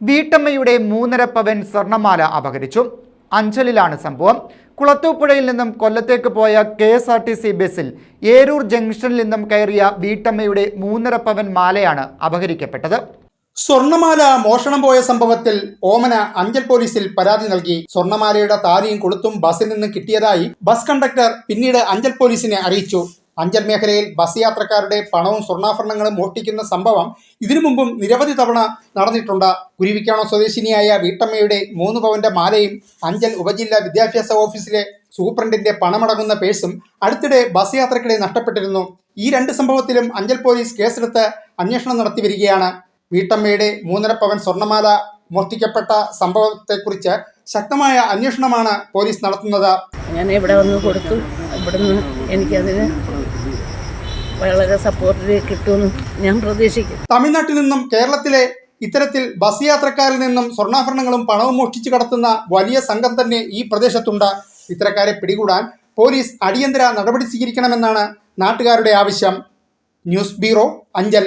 വീട്ടമ്മയുടെ മൂന്നര പവൻ സ്വർണമാല അപഹരിച്ചു അഞ്ചലിലാണ് സംഭവം. കുളത്തൂപ്പുഴയിൽ നിന്നും കൊല്ലത്തേക്ക് പോയ K S R T C ബസ്സിൽ ഏരൂർ ജംഗ്ഷനിൽ നിന്നും കയറിയ വീട്ടമ്മയുടെ മൂന്നര പവൻ മാലയാണ് അപഹരിക്കപ്പെട്ടത് സ്വർണമാല മോഷണം പോയ സംഭവത്തിൽ ഓമന അഞ്ചൽ പോലീസിൽ പരാതി നൽകി. സ്വർണമാലയുടെ താലിയും കൊളുത്തും ബസ്സിൽ നിന്ന് കിട്ടിയതായി ബസ് കണ്ടക്ടർ പിന്നീട് അഞ്ചൽ പോലീസിനെ അറിയിച്ചു. അഞ്ചൽ മേഖലയിൽ ബസ് യാത്രക്കാരുടെ പണവും സ്വർണാഭരണങ്ങളും മോഷ്ടിക്കുന്ന സംഭവം ഇതിനു മുമ്പും നിരവധി തവണ നടന്നിട്ടുണ്ട്. കുരുവിക്കാണോ സ്വദേശിനിയായ വീട്ടമ്മയുടെ മൂന്ന് പവന്റെ മാലയും അഞ്ചൽ ഉപജില്ലാ വിദ്യാഭ്യാസ ഓഫീസിലെ സൂപ്രണ്ടിന്റെ പണമടങ്ങുന്ന പേഴ്സും അടുത്തിടെ ബസ് യാത്രക്കിടെ നഷ്ടപ്പെട്ടിരുന്നു. ഈ രണ്ട് സംഭവത്തിലും അഞ്ചൽ പോലീസ് കേസെടുത്ത് അന്വേഷണം നടത്തി വരികയാണ്. വീട്ടമ്മയുടെ മൂന്നര പവൻ സ്വർണമാല മോഷ്ടിക്കപ്പെട്ട സംഭവത്തെക്കുറിച്ച് ശക്തമായ അന്വേഷണമാണ് പോലീസ് നടത്തുന്നത്. ഞാൻ ഇവിടെ വന്ന് കൊടുത്തു. ഇവിടുന്ന് എനിക്കതിന് വളരെ സപ്പോർട്ട് കിട്ടുമെന്ന് ഞാൻ പ്രതീക്ഷിക്കുന്നു. തമിഴ്നാട്ടിൽ നിന്നും കേരളത്തിലെ ഇത്തരത്തിൽ ബസ് യാത്രക്കാരിൽ നിന്നും സ്വർണാഭരണങ്ങളും പണവും മോഷ്ടിച്ചു കടത്തുന്ന വലിയ സംഘം തന്നെ ഈ പ്രദേശത്തുണ്ട്. ഇത്തരക്കാരെ പിടികൂടാൻ പോലീസ് അടിയന്തര നടപടി സ്വീകരിക്കണമെന്നാണ് നാട്ടുകാരുടെ ആവശ്യം. News bureau Anchal.